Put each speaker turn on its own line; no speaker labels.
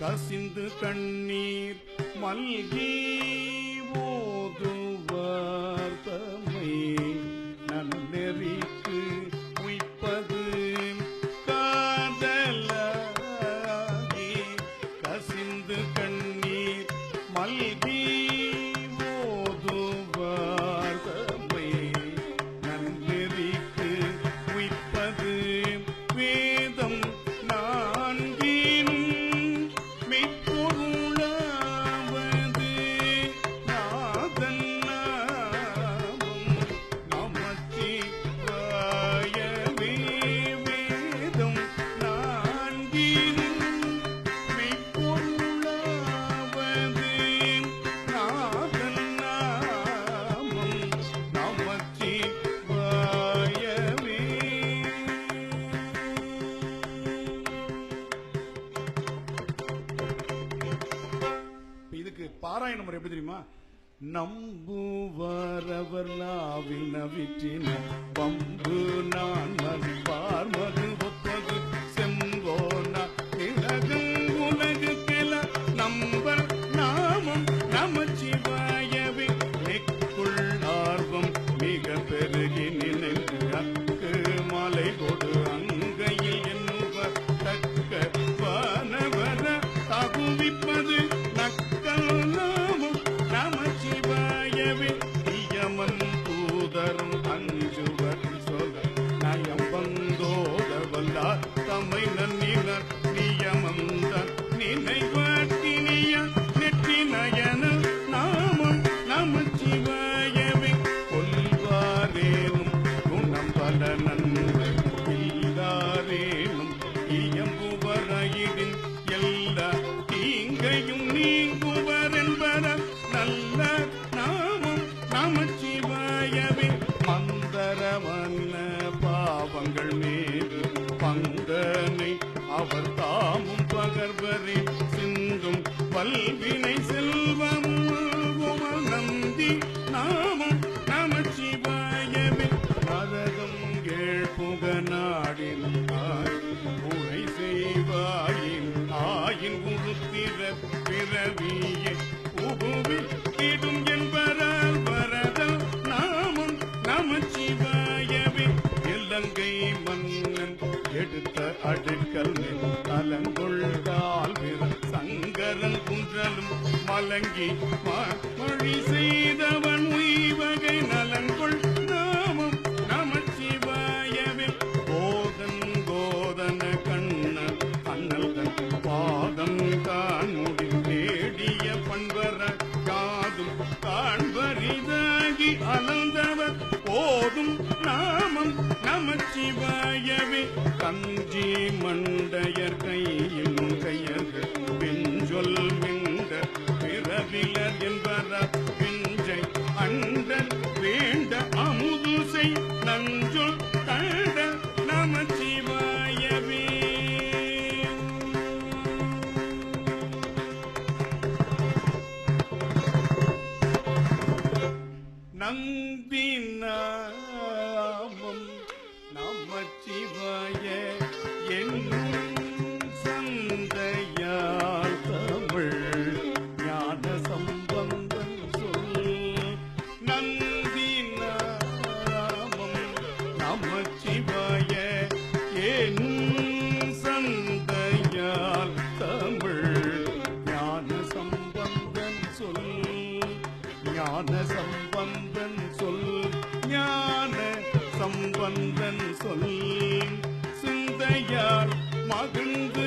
கசிந்து கண்ணீர் மல்கி பாராயண முறை எப்படி தெரியுமா? நம்புவாரவர் நாவினவிற்றின பம்பு நான் நமச்சிவாயவே மந்தரமன்ன பாவங்கள் மீது பந்தனை அவர் தாமும் பகர்வதி சிந்தும் பல்வினை செல்வம் நந்தி நாமும் நமச்சிவாயவே மரகம் கேழ்புக நாடின் உரை செய்வாயின் ஆயின் உருத்திர பிறவியே. நெடுக்கல்லில் தலங்கொள்கால் சங்கரன் குன்றலும் மலங்கி மொழி செய்தவன் வஞ்சி மண்டையர்கள் சம்பந்தன் சொல் ஞான சம்பந்தன் சொல். சிந்தையால் மகிழ்ந்து